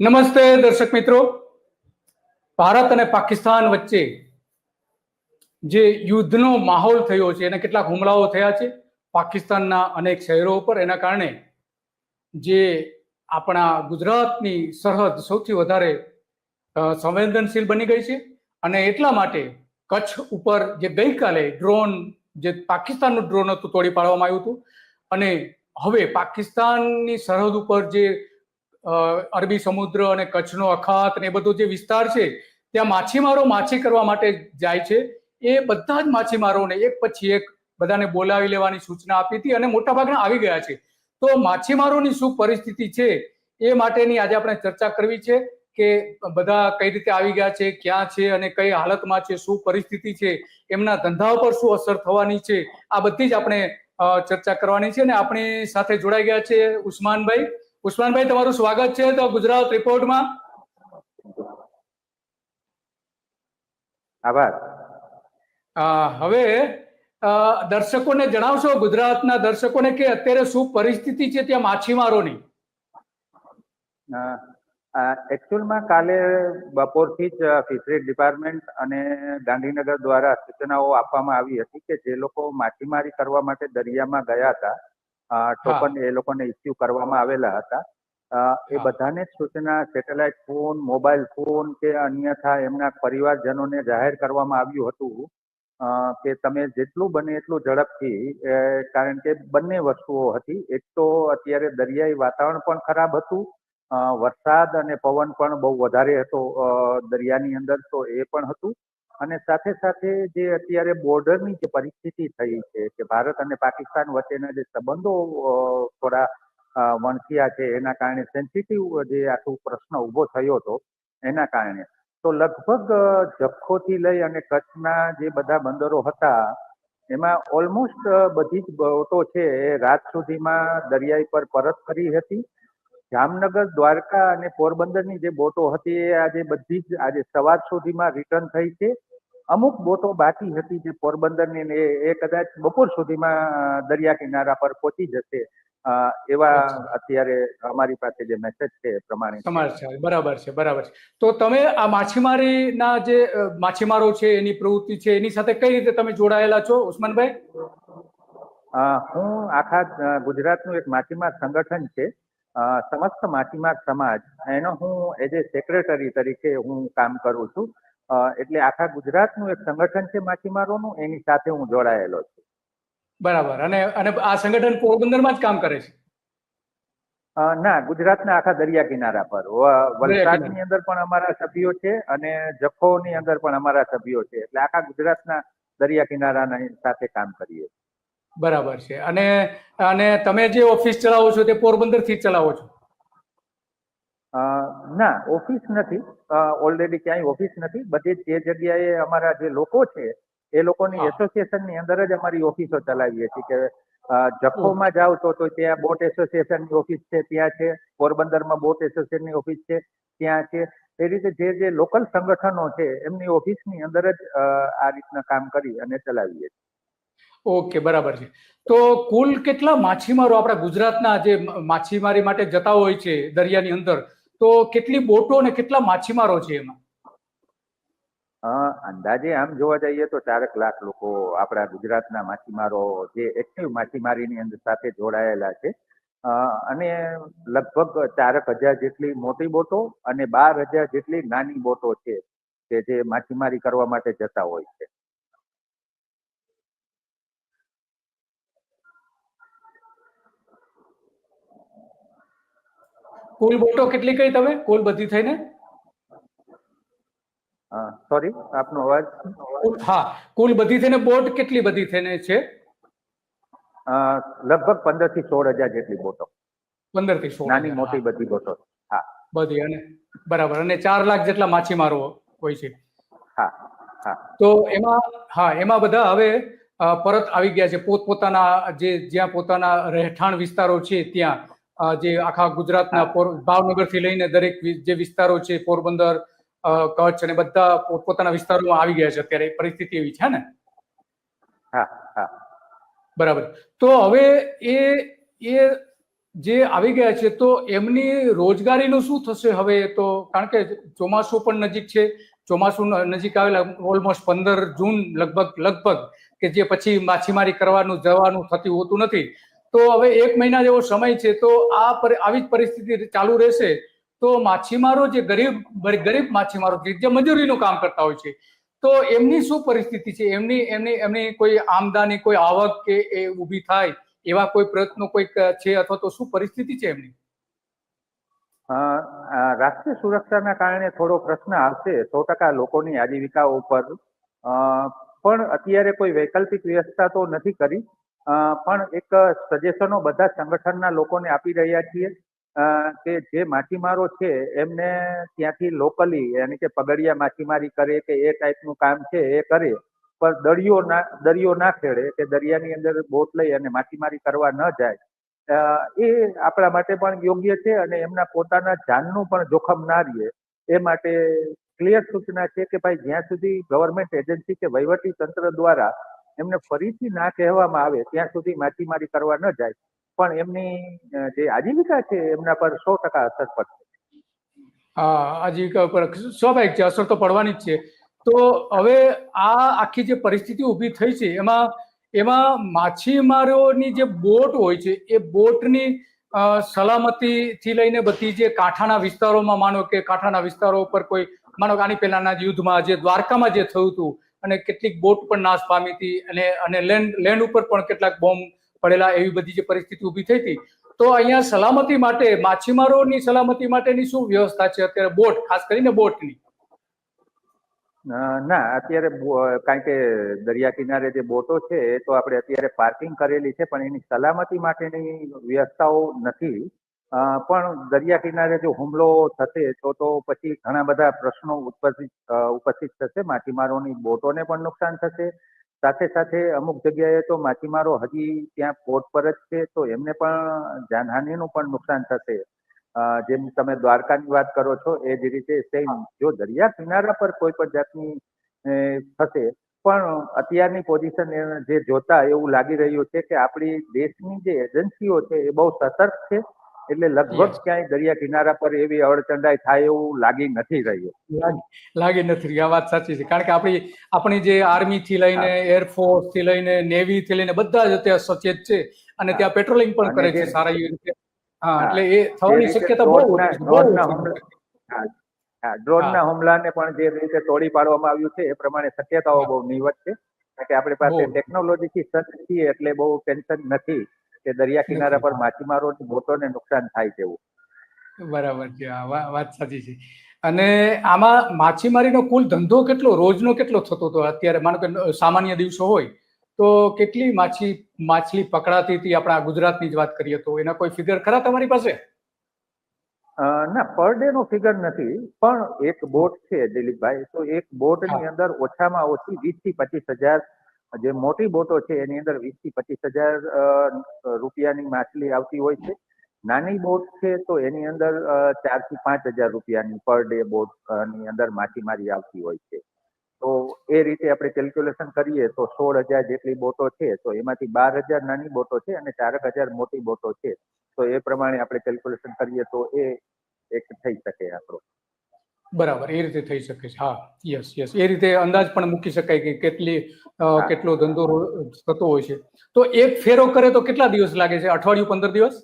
નમસ્તે દર્શક મિત્રો. ભારત અને પાકિસ્તાન વચ્ચે જે યુદ્ધનો માહોલ થયો છે, એના કેટલાક હુમલાઓ થયા છે. પાકિસ્તાનના અનેક શહેરો ઉપર એના કારણે જે આપણા ગુજરાતની સરહદ સૌથી વધારે સંવેદનશીલ બની ગઈ છે અને એટલા માટે કચ્છ ઉપર જે ગઈકાલે ડ્રોન, જે પાકિસ્તાનનું ડ્રોન હતું, તોડી પાડવામાં આવ્યું હતું. અને હવે પાકિસ્તાનની સરહદ ઉપર જે અરબી સમુદ્ર અને કચ્છનો અખાત ને બધો જે વિસ્તાર છે, ત્યાં માછીમારો માછી કરવા માટે જાય છે. એ બધા જ માછીમારોને એક પછી એક બધાને બોલાવી લેવાની સૂચના આપી હતી અને મોટાભાગના આવી ગયા છે. તો માછીમારોની શું પરિસ્થિતિ છે, એ માટેની આજે આપણે ચર્ચા કરવી છે કે બધા કઈ રીતે આવી ગયા છે, ક્યાં છે અને કઈ હાલતમાં છે, શું પરિસ્થિતિ છે, એમના ધંધા ઉપર શું અસર થવાની છે, આ બધી જ આપણે ચર્ચા કરવાની છે અને આપણી સાથે જોડાઈ ગયા છે ઉસ્માનભાઈ. ઉસ્માનભાઈ તમારું સ્વાગત છે તો ગુજરાત રિપોર્ટમાં. આભાર. હવે દર્શકોને જણાવશો ગુજરાતના દર્શકોને કે અત્યારે શું પરિસ્થિતિ છે ત્યાં માછીમારોની? એકચ્યુઅલમાં કાલે બપોરથી જ ફિશરીઝ ડિપાર્ટમેન્ટ અને ગાંધીનગર દ્વારા સૂચનાઓ આપવામાં આવી હતી કે જે લોકો માછીમારી કરવા માટે દરિયામાં ગયા હતા ટોકન એ લોકોને ઇસ્યુ કરવામાં આવેલા હતા. એ બધાને સૂચના સેટેલાઇટ ફોન મોબાઈલ ફોન કે અન્યથા એમના પરિવારજનોને જાહેર કરવામાં આવ્યું હતું. કે તમે જેટલું બને એટલું ઝડપથી કારણ કે બંને વસ્તુઓ હતી. એક તો અત્યારે દરિયાઈ વાતાવરણ પણ ખરાબ હતું. વરસાદ અને પવન પણ બહુ વધારે હતો દરિયાની અંદર તો એ પણ હતું. અને સાથે સાથે જે અત્યારે બોર્ડરની જે પરિસ્થિતિ થઈ છે કે ભારત અને પાકિસ્તાન વચ્ચેના જે સંબંધો થોડા વણસ્યા છે, એના કારણે સેન્સિટિવ જે આખો પ્રશ્ન ઊભો થયો હતો, એના કારણે. તો લગભગ જખ્ખોથી લઈ અને કચ્છના જે બધા બંદરો હતા, એમાં ઓલમોસ્ટ બધી જ બોટો છે રાત સુધીમાં દરિયાઈ પર પરત કરી હતી. જામનગર, દ્વારકા અને પોરબંદરની જે બોટો હતી એ આજે બધી જ આજે સવાર સુધીમાં રિટર્ન થઈ છે. અમુક બોટો બાકી હતી જે પોરબંદરની એ કદાચ બપોર સુધીમાં દરિયા કિનારા પર પહોંચી જશે. એવા અત્યારે અમારી પાસે જે મેસેજ છે એ પ્રમાણે. બરાબર છે બરાબર છે. તો તમે આ માછીમારીના જે માછીમારો છે એની પ્રવૃત્તિ છે એની સાથે કઈ રીતે તમે જોડાયેલા છો ઉસ્માનભાઈ? હું આખા ગુજરાતનું એક માછીમાર સંગઠન છે. સમસ્ત માછીમાર સમાજ એનો હું એઝ એ સેક્રેટરી તરીકે હું કામ કરું છું. એટલે આખા ગુજરાતનું એક સંગઠન છે માછીમારોનું એની સાથે હું જોડાયેલો છું. બરાબર. અને અને આ સંગઠન પોરબંદરમાં જ કામ કરે છે? ના ગુજરાતના આખા દરિયા કિનારા પર. વલસાડની અંદર પણ અમારા સભ્યો છે અને જખૌની અંદર પણ અમારા સભ્યો છે. એટલે આખા ગુજરાતના દરિયા કિનારાના સાથે કામ કરીએ બરાબર છે. અને અને તમે જે ઓફિસ ચલાવો છો તે પોરબંદરથી જ ચલાવો છો? ના ઓફિસ નથી. ઓલરેડી ક્યાંય ઓફિસ નથી. બધી જે જગ્યાએ અમારા જે લોકો છે એ લોકોની એસોસિએશનની અંદર જ અમારી ઓફિસો ચલાવીએ છીએ કે જખોમાં જાઓ તો તો ત્યાં બોટ એસોસિએશનની ઓફિસ છે ત્યાં છે. પોરબંદરમાં બોટ એસોસિએશનની ઓફિસ છે ત્યાં છે. એ રીતે જે જે લોકલ સંગઠનો છે એમની ઓફિસની અંદર જ આ રીતના કામ કરી અને ચલાવીએ છીએ. ઓકે બરાબર છે. તો કુલ કેટલા માછીમારો આપણા ગુજરાતના જે માછીમારી માટે જતા હોય છે દરિયાની અંદર? તો કેટલી બોટો અને કેટલા માછીમારો છે એમાં? અંદાજે આમ જોવા જઈએ તો ચારક લાખ લોકો આપણા ગુજરાતના માછીમારો જે એક્ટિવ માછીમારીની અંદર સાથે જોડાયેલા છે. અને લગભગ ચારક હજાર જેટલી મોટી બોટો અને બાર હજાર જેટલી નાની બોટો છે કે જે માછીમારી કરવા માટે જતા હોય છે. કુલ બોટો કેટલી કઈ તમે? કુલ બધી થઈને? સોરી આપનો અવાજ? હા કુલ બધી થઈને બોટ કેટલી બધી થઈને છે? લગભગ પંદરથી સોળ હજાર જેટલી બોટો. પંદરથી સોળ નાની મોટી બધી બોટો. હા. બધી અને બરાબર અને ચાર લાખ જેટલા માછીમારો હોય છે. હા હા. તો એમાં હા એમાં બધા હવે પરત આવી ગયા છે. પોતપોતાના જે જ્યાં પોતાના રહેઠાણ વિસ્તારો છે ત્યાં જે આખા ગુજરાતના હા. પોર- ભાવનગરથી લઈને દરેક જે વિસ્તારો છે પોરબંદર કચ્છ અને બધા પોતપોતાના વિસ્તારોમાં આવી ગયા છે. અત્યારે પરિસ્થિતિ એવી છે ને? હા હા. બરાબર. તો હવે એ એ જે આવી ગયા છે તો એમની રોજગારીનું શું થશે હવે? તો કારણ કે ચોમાસું પણ નજીક છે. ચોમાસું નજીક આવેલા ઓલમોસ્ટ પંદર જૂન લગભગ લગભગ કે જે પછી માછીમારી કરવાનું જવાનું થતું હોતું નથી. તો હવે એક મહિના જેવો સમય છે, તો આ આવી જ પરિસ્થિતિ ચાલુ રહેશે. તો માછીમારો જે ગરીબ ગરીબ માછીમારો છે, જે મજૂરીનું કામ કરતા હોય છે, તો એમની શું પરિસ્થિતિ છે? એમની એમની એમની કોઈ આમદાની કોઈ આવક કે એ ઊભી થાય એવા કોઈ પ્રયત્નો કોઈક છે અથવા તો શું પરિસ્થિતિ છે એમની? રાષ્ટ્રીય સુરક્ષાના કારણે થોડો પ્રશ્ન આવશે, સો ટકા લોકોની આજીવિકા ઉપર. પણ અત્યારે કોઈ વૈકલ્પિક વ્યવસ્થા તો નથી કરી. પણ એક સજેશનો બધા સંગઠનના લોકોને આપી રહ્યા છીએ કે જે માછીમારો છે એમને ત્યાંથી લોકલી યાની કે પગડિયા માછીમારી કરે કે એ ટાઈપનું કામ છે એ કરે, પણ દરિયો ના દરિયો ના ખેડે કે દરિયાની અંદર બોટ લઈ અને માછીમારી કરવા ન જાય. એ આપણા માટે પણ યોગ્ય છે અને એમના પોતાના જાનનું પણ જોખમ ના રહે. એ માટે ક્લિયર સૂચના છે કે ભાઈ જ્યાં સુધી ગવર્મેન્ટ એજન્સી કે વહીવટી તંત્ર દ્વારા એમને ફરીથી ના કહેવામાં આવે ત્યાં સુધી માછીમારી કરવા ન જાય. પણ એમની જે આજીવિકા છે એમના પર સો ટકા અસર પડશે. હા, આજીવિકા ઉપર સ્વાભાવિક છે, અસર તો પડવાની જ છે. તો હવે આ આખી જે પરિસ્થિતિ ઊભી થઈ છે, એમાં એમાં માછીમારોની જે બોટ હોય છે, એ બોટની સલામતીથી લઈને બધી જે કાંઠાના વિસ્તારોમાં, માનો કે કાંઠાના વિસ્તારો ઉપર કોઈ, માનો કે આની પહેલાના યુદ્ધમાં, જે દ્વારકામાં જે થયું હતું અને કેટલીક બોટ પણ નાશ પામી હતી અને અને લેન્ડ લેન્ડ ઉપર પણ કેટલાક બોમ્બ પડેલા એવી બધી જે પરિસ્થિતિ ઊભી થઈ હતી. તો અહીંયા સલામતી માટે, માછીમારોની સલામતી માટેની શું વ્યવસ્થા છે? અત્યારે બોટ, ખાસ કરીને બોટની. ના, અત્યારે કારણ કે દરિયા કિનારે જે બોટો છે તો આપણે અત્યારે પાર્કિંગ કરેલી છે, પણ એની સલામતી માટેની વ્યવસ્થાઓ નથી. પણ દરિયા કિનારે જો હુમલો થશે, તો તો પછી ઘણા બધા પ્રશ્નો ઉપસ્થિત ઉપસ્થિત થશે. માછીમારોની બોટોને પણ નુકસાન થશે. સાથે સાથે અમુક જગ્યાએ તો માછીમારો હજી ત્યાં પોર્ટ પર જ છે, તો એમને પણ જાનહાનિનું પણ નુકસાન થશે. જેમ તમે દ્વારકાની વાત કરો છો, એ જ રીતે સેમ જો દરિયા કિનારા પર કોઈ પણ જાતની થશે, પણ અત્યારની પોઝિશન જે જોતા એવું લાગી રહ્યું છે કે આપણી દેશની જે એજન્સીઓ છે, એ બહુ સતર્ક છે. એટલે લગભગ ક્યાંય દરિયા કિનારા પર એવી અડચંડાઈ થાય એવું લાગી નથી રહ્યું. લાગી નથી રહ્યું આ વાત સાચી છે. કારણ કે આપણી આપણી જે આર્મી થી લઈને એરફોર્સથી લઈને નેવી થી લઈને બધા જ અત્યારે સચેત છે અને ત્યાં પેટ્રોલિંગ પણ કરે છે સારા રીતે હા. એટલે એ થવાની શક્યતા બહુ ડ્રોનના- હુમલાને પણ જે રીતે તોડી પાડવામાં આવ્યું છે એ પ્રમાણે શક્યતાઓ બહુ નહીવત છે. કારણ કે આપણી પાસે. ટેકનોલોજીથી સજ્જ છીએ એટલે બહુ ટેન્શન નથી. કે દરિયા કિનારા પર માછીમારોની બોટોને નુકસાન થાય તેવું. બરાબર છે વાત સાચી છે. અને આમાં માછીમારીનો કુલ ધંધો કેટલો રોજનો કેટલો થતો હતો? અત્યારે માનો કે સામાન્ય દિવસો હોય તો કેટલી માછી માછલી પકડાતી હતી? આપણા ગુજરાતની જ વાત કરીએ તો એના કોઈ ફિગર ખરા તમારી પાસે? ના પર ડે નો ફિગર નથી પણ એક બોટ છે દિલીપભાઈ તો એક બોટની ની અંદર ઓછામાં ઓછી વીસથી પચીસ હજાર જે મોટી બોટો છે, એની અંદર વીસથી પચીસ હજાર રૂપિયાની માછલી આવતી હોય છે. નાની બોટ છે તો એની અંદર ચારથી પાંચ હજાર રૂપિયાની પર ડે બોટની અંદર માછીમારી આવતી હોય છે. તો એ રીતે આપણે કેલ્ક્યુલેશન કરીએ તો સોળ હજાર જેટલી બોટો છે, તો એમાંથી બાર હજાર નાની બોટો છે અને ચારક હજાર મોટી બોટો છે. તો એ પ્રમાણે આપણે કેલ્ક્યુલેશન કરીએ તો એ એક થઈ શકે આપણો. બરાબર એ રીતે થઈ શકે છે. હા યસ યસ એ રીતે અંદાજ પણ મૂકી શકાય કે કેટલી કેટલો ધંધો થતો હોય છે. તો એક ફેરો કરે તો કેટલા દિવસ લાગે છે? અઠવાડિયું પંદર દિવસ?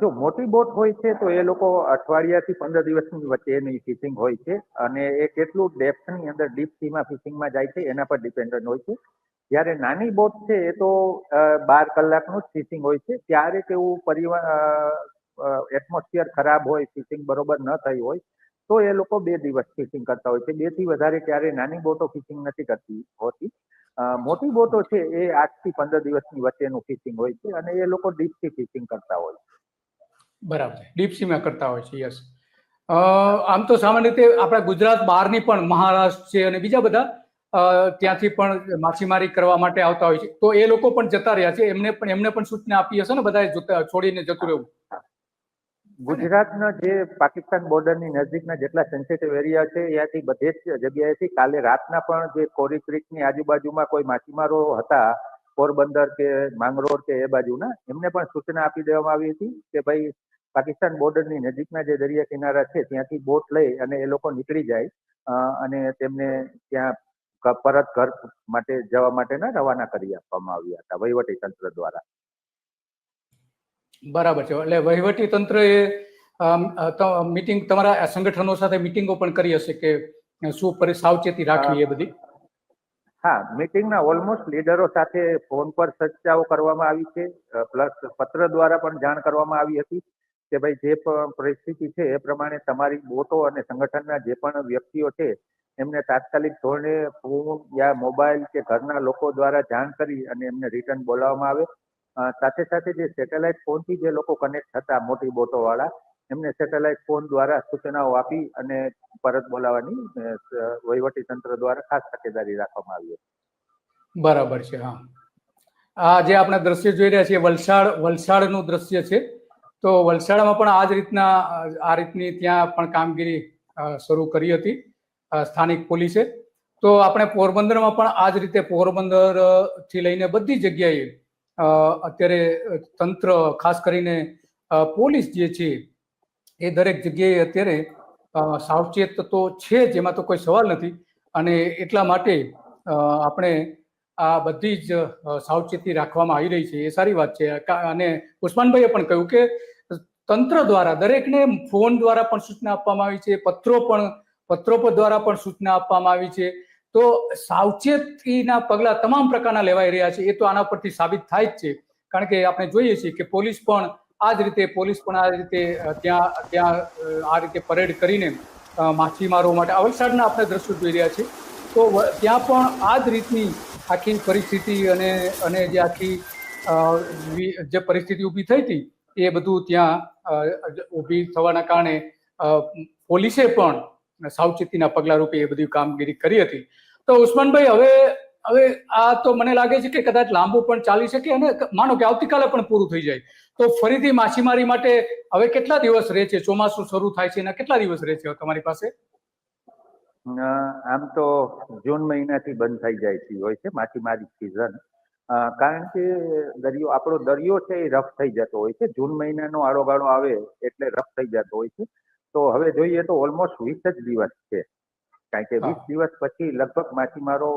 જો મોટી બોટ હોય છે તો એ લોકો અઠવાડિયાથી પંદર દિવસની વચ્ચે એની ફિશિંગ હોય છે અને એ કેટલું ડેપ્થની અંદર ડીપ સીમાં ફિશિંગમાં જાય છે એના પર ડિપેન્ડન્ટ હોય છે. જ્યારે નાની બોટ છે એ તો બાર કલાકનું જ ફિશિંગ હોય છે. ત્યારે કેવું પરિવાર એટમોસ્ફિયર ખરાબ હોય ફિશિંગ બરોબર ન થઈ હોય. તો એ લોકો બે દિવસ ફિશિંગ કરતા હોય છે. બેથી વધારે ક્યારે નાની બોટો ફિશિંગ નથી કરતી, હોતી. મોટી બોટો છે એ આઠથી પંદર દિવસની વચ્ચેનું ફિશિંગ હોય છે અને એ લોકો ડીપ સી ફિશિંગ કરતા હોય છે. બરાબર. ડીપ સીમાં કરતા હોય છે યસ આમ તો સામાન્ય રીતે આપણા ગુજરાત બહારની પણ મહારાષ્ટ્ર છે અને બીજા બધા ત્યાંથી પણ માછીમારી કરવા માટે આવતા હોય છે. તો એ લોકો પણ જતા રહ્યા છે. એમને પણ એમને પણ સૂચના આપી હશે ને, બધાએ છોડીને જતું રહેવું. ગુજરાતના જે પાકિસ્તાન બોર્ડરની નજીકના જેટલા સેન્સિટિવ એરિયા છે, ત્યાંથી બધે જ જગ્યાએથી કાલે રાતના પણ જે કોરી ક્રિકની આજુબાજુમાં કોઈ માછીમારો હતા, પોરબંદર કે માંગરોળ કે એ બાજુના, એમને પણ સૂચના આપી દેવામાં આવી હતી કે ભાઈ, પાકિસ્તાન બોર્ડરની નજીકના જે દરિયા કિનારા છે, ત્યાંથી બોટ લઈ અને એ લોકો નીકળી જાય અને તેમને ત્યાં પરત ઘર માટે જવા માટેના રવાના કરી આપવામાં આવ્યા હતા, વહીવટી તંત્ર દ્વારા. બરાબર છે. એટલે વહીવટી તંત્રએ મીટિંગ તમારા સંગઠનો સાથે મિટિંગો પણ કરી હશે કે શું સાવચેતી રાખવી એ બધી? હા મીટિંગના ઓલમોસ્ટ લીડરો સાથે ફોન પર ચર્ચાઓ કરવામાં આવી છે. પ્લસ પત્ર દ્વારા પણ જાણ કરવામાં આવી હતી કે ભાઈ જે પણ પરિસ્થિતિ છે એ પ્રમાણે તમારી બોટો અને સંગઠનના જે પણ વ્યક્તિઓ છે એમને તાત્કાલિક ધોરણે ફોન યા મોબાઈલ કે ઘરના લોકો દ્વારા જાણ કરી અને એમને રિટર્ન બોલાવવામાં આવે. સાથે સાથે જે સેટેલાઇટ ફોનથી જે લોકો કનેક્ટ હતા મોટી બોટોવાળા એમને સેટેલાઇટ ફોન દ્વારા સૂચનાઓ આપી અને પરત બોલાવવાની વહીવટી તંત્ર દ્વારા ખાસ તકેદારી રાખવામાં આવી બરાબર છે, હા. આ જે આપણે દ્રશ્ય જોઈ રહ્યા છીએ, વલસાડ, વલસાડનું દ્રશ્ય છે. તો વલસાડમાં પણ આ જ રીતના, આ રીતની ત્યાં પણ કામગીરી શરૂ કરી હતી સ્થાનિક પોલીસે. તો આપણે પોરબંદરમાં પણ આ જ રીતે પોરબંદરથી લઈને બધી જગ્યાએ અત્યારે તંત્ર, ખાસ કરીને પોલીસ જે છે, એ દરેક જગ્યાએ અત્યારે સાવચેત તો છે જ, એમાં તો કોઈ સવાલ નથી. અને એટલા માટે આપણે આ બધી જ સાવચેતી રાખવામાં આવી રહી છે, એ સારી વાત છે. અને ઉસ્માનભાઈએ પણ કહ્યું કે, તંત્ર દ્વારા, દરેકને ફોન દ્વારા પણ સૂચના આપવામાં આવી છે, પત્રો પણ, પત્રો દ્વારા પણ સૂચના આપવામાં આવી છે. તો સાવચેતીના પગલા તમામ પ્રકારના લેવાઈ રહ્યા છે. એ તો આના પરથી સાબિત થાય જ છે. કારણ કે આપણે જોઈએ છીએ કે પોલીસ પણ આ જ રીતે, પોલીસ પણ આ રીતે ત્યાં ત્યાં આ રીતે પરેડ કરીને માછીમારો માટે અવલસાડના વલસાડના આપણે દ્રશ્યો જોઈ રહ્યા છીએ. તો ત્યાં પણ આ જ રીતની આખી પરિસ્થિતિ અને અને જે આખી જે પરિસ્થિતિ ઊભી થઈ હતી, એ બધું ત્યાં ઊભી થવાના કારણે પોલીસે પણ સાવચેતીના પગલા રૂપે એ બધી કામગીરી કરી હતી. તો ઉસ્માનભાઈ, હવે હવે આ તો મને લાગે છે કે કદાચ લાંબુ પણ ચાલી શકે અને માનો કે આવતીકાલે પણ પૂરું થઈ જાય. તો ફરીથી માછીમારી માટે હવે કેટલા દિવસ રહે છે? ચોમાસું શરૂ થાય છે એના કેટલા દિવસ રહે છે તમારી પાસે? આમ તો જૂન મહિનાથી બંધ થઈ જાય છે, હોય છે માછીમારી સિઝન કારણ કે દરિયો, આપણો દરિયો છે એ રફ થઈ જતો હોય છે. જૂન મહિનાનો આડોગાળો આવે એટલે રફ થઈ જતો હોય છે. તો હવે જોઈએ તો ઓલમોસ્ટ વીસ જ દિવસ છે. કારણ કે વીસ દિવસ પછી લગભગ માછીમારો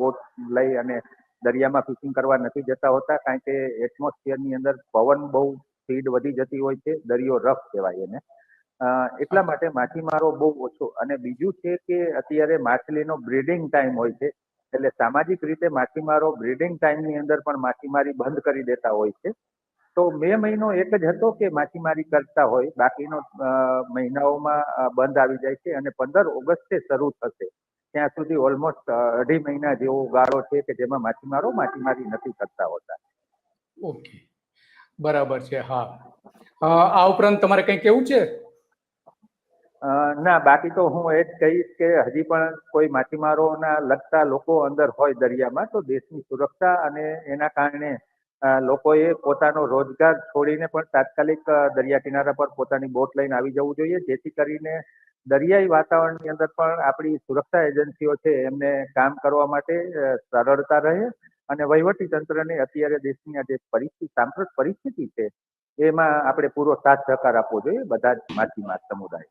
બોટ લઈ અને દરિયામાં ફિશિંગ કરવા નથી જતા હોતા કારણ કે એટમોસ્ફિયરની અંદર પવન બહુ સ્પીડ વધી જતી હોય છે. દરિયો રફ કહેવાય એને. એટલા માટે માછીમારો બહુ ઓછો. અને બીજું છે કે અત્યારે માછલીનો બ્રીડિંગ ટાઈમ હોય છે. એટલે સામાજિક રીતે માછીમારો બ્રીડિંગ ટાઈમની અંદર પણ માછીમારી બંધ કરી દેતા હોય છે. તો મે મહિનો એક જ હતો કે માછીમારી કરતા હોય. બાકીનો મહિનાઓમાં બંધ આવી જાય છે અને પંદર ઓગસ્ટે શરૂ થશે. ત્યાં સુધી ઓલમોસ્ટ અઢી મહિના જેવો ગાળો છે કે જેમાં માછીમારો માછીમારી નથી કરતા હોતા. ઓકે. બરાબર છે હા. આ ઉપરાંત તમારે કંઈ કેવું છે? ના બાકી તો હું એ જ કહીશ કે હજી પણ કોઈ માછીમારોના લગતા લોકો અંદર હોય દરિયામાં તો દેશની સુરક્ષા અને એના કારણે લોકોએ પોતાનો રોજગાર છોડીને પણ તાત્કાલિક દરિયા કિનારા પર પોતાની બોટ લઈને આવી જવું જોઈએ. જેથી કરીને દરિયાઈ વાતાવરણની અંદર પણ આપણી સુરક્ષા એજન્સીઓ છે એમને કામ કરવા માટે સરળતા રહે અને વહીવટી તંત્રને અત્યારે દેશની આ જે પરિસ્થિતિ સાંપ્રત પરિસ્થિતિ છે એમાં આપણે પૂરો સાથ સહકાર આપવો જોઈએ બધા જ માછીમાર સમુદાય.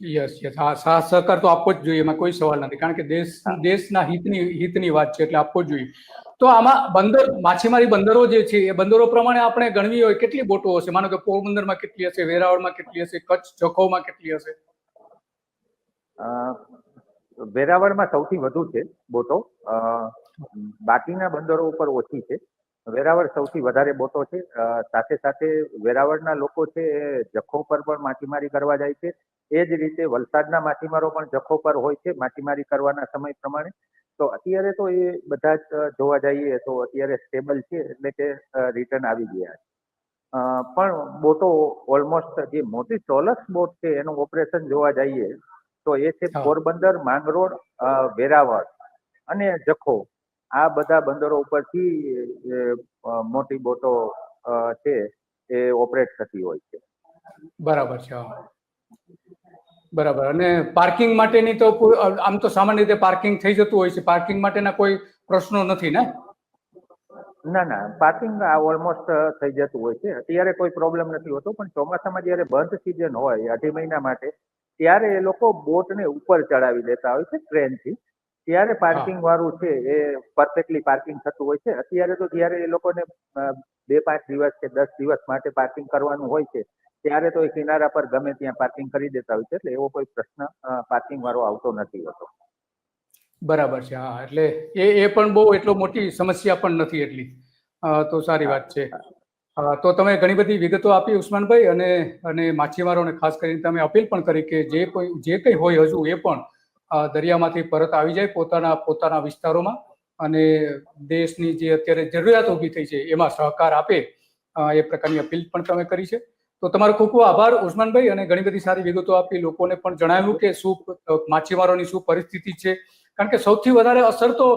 Yes yes. હા સાથ સહકાર તો આપવો જ જોઈએ એમાં કોઈ સવાલ નથી. કારણ કે દેશ દેશના હિતની હિતની વાત છે એટલે આપવો જ જોઈએ. તો આમાં બંદર, માછીમારી બંદરો જે છે, એ બંદરો પ્રમાણે આપણે ગણવી હોય કેટલી બોટો હશે? માનો કે પોરબંદરમાં કેટલી હશે, વેરાવળમાં કેટલી હશે, કચ્છ જખૌમાં કેટલી હશે? વેરાવળમાં સૌથી વધુ છે બોટો. બાકીના બંદરો ઉપર ઓછી છે. વેરાવળ સૌથી વધારે બોટો છે. સાથે સાથે વેરાવળના લોકો છે, એ જખો પર પણ માછીમારી કરવા જાય છે. એ જ રીતે વલસાડના માછીમારો પણ જખો પર હોય છે, માછીમારી કરવાના સમય પ્રમાણે. તો અત્યારે તો એ બધા જ જોવા જઈએ તો અત્યારે સ્ટેબલ છે એટલે કે રિટર્ન આવી ગયા છે. પણ બોટો ઓલમોસ્ટ જે મોટી ચોલસ બોટ છે એનું ઓપરેશન જોવા જઈએ તો એ છે પોરબંદર માંગરોળ વેરાવળ અને જખો. આ બધા બંદરો ઉપરથી મોટી બોટો છે એ ઓપરેટ થતી હોય છે. બરાબર છે બરાબર. અને પાર્કિંગ માટેની તો આમ તો સામાન્ય રીતે પાર્કિંગ થઈ જતું હોય છે. પાર્કિંગ માટેના કોઈ પ્રશ્નો નથી ને? ના ના. પાર્કિંગ ઓલમોસ્ટ થઈ જતું હોય છે. અત્યારે કોઈ પ્રોબ્લેમ નથી હોતો પણ ચોમાસામાં જ્યારે બંધ સિઝન હોય અઢી મહિના માટે ત્યારે એ લોકો બોટને ઉપર ચડાવી દેતા હોય છે ટ્રેનથી ત્યારે પાર્કિંગ વાળું છે એ પરફેક્ટલી પાર્કિંગ થતું હોય છે. અત્યારે તો જ્યારે એ લોકોને બે પાંચ દિવસ કે દસ દિવસ માટે પાર્કિંગ કરવાનું હોય છે ત્યારે તો એ કિનારા પર ગમે ત્યાં પાર્કિંગ કરી દેતા હોય છે એટલે એવો કોઈ પ્રશ્ન પાર્કિંગ વાળો આવતો નથી હોતો. બરાબર છે હા એટલે એ એ પણ બહુ એટલો મોટી સમસ્યા પણ નથી એટલી. તો સારી વાત છે. તો તમે ઘણી બધી વિગતો આપી ઉસ્માનભાઈ અને અને માછીમારોને ખાસ કરીને તમે અપીલ પણ કરી કે જે કોઈ જે કંઈ હોય હજુ એ પણ દરિયામાંથી પરત આવી જાય પોતાના પોતાના વિસ્તારોમાં અને દેશની જે અત્યારે જરૂરિયાત ઊભી થઈ છે એમાં સહકાર આપે એ પ્રકારની અપીલ પણ તમે કરી છે. તો તમારો ખૂબ ખૂબ આભાર, ઉસ્માનભાઈ, અને ઘણી બધી સારી વિગતો આપી. લોકોને પણ જણાવ્યું કે શું માછીમારોની શું પરિસ્થિતિ છે. કારણ કે સૌથી વધારે અસર તો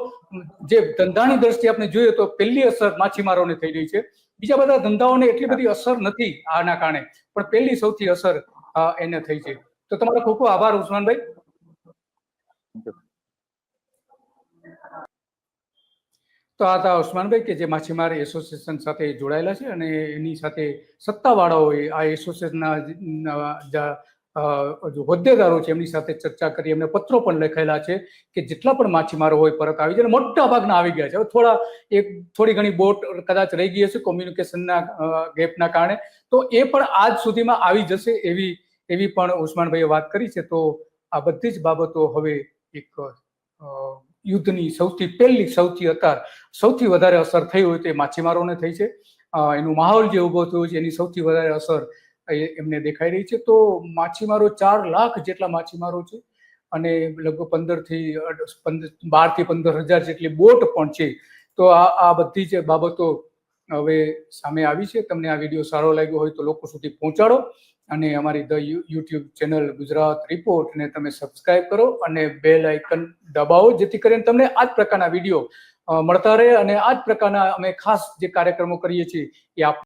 જે ધંધાની દ્રષ્ટિએ આપણે જોઈએ તો પહેલી અસર માછીમારોને થઈ રહી છે. બીજા બધા ધંધાઓને એટલી બધી અસર નથી આના કારણે, પણ પહેલી સૌથી અસર એને થઈ છે. તો તમારો ખૂબ ખૂબ આભાર, ઉસ્માનભાઈ. તો આ હતા ઉસ્માનભાઈ કે જે માછીમાર એસોસિએશન સાથે જોડાયેલા છે અને એની સાથે સત્તાવાળાઓએ આ એસોસિએશનના હોદ્દેદારો છે એમની સાથે ચર્ચા કરી, એમને પત્રો પણ લખાયેલા છે કે જેટલા પણ માછીમારો હોય પરત આવી જાય મોટા ભાગના આવી ગયા છે. હવે થોડા એક થોડી ઘણી બોટ કદાચ રહી ગઈ હશે કોમ્યુનિકેશનના ગેપના કારણે, તો એ પણ આજ સુધીમાં આવી જશે એવી એવી પણ ઉસ્માનભાઈએ વાત કરી છે. તો આ બધી જ બાબતો હવે એક યુદ્ધની સૌથી પહેલી, સૌથી અત્યાર સૌથી વધારે અસર થઈ હોય તે માછીમારોને થઈ છે. એનું માહોલ જે ઊભો થયો છે, એની સૌથી વધારે અસર એમને દેખાઈ રહી છે. તો માછીમારો ચાર લાખ જેટલા માછીમારો છે અને લગભગ પંદરથી પંદર, બારથી પંદર હજાર જેટલી બોટ પણ છે. તો આ આ બધી જે બાબતો હવે સામે આવી છે. તમને આ વીડિયો સારો લાગ્યો હોય તો લોકો સુધી પહોંચાડો. અને અમારી the YouTube channel Gujarat report ને તમે સબસ્ક્રાઇબ કરો અને બેલ આઇકન દબાવો, જેથી કરીને તમને આ જ પ્રકારના વીડિયો મળતા રહે અને આ જ પ્રકારના અમે ખાસ જે કાર્યક્રમો કરીએ છીએ એ આપ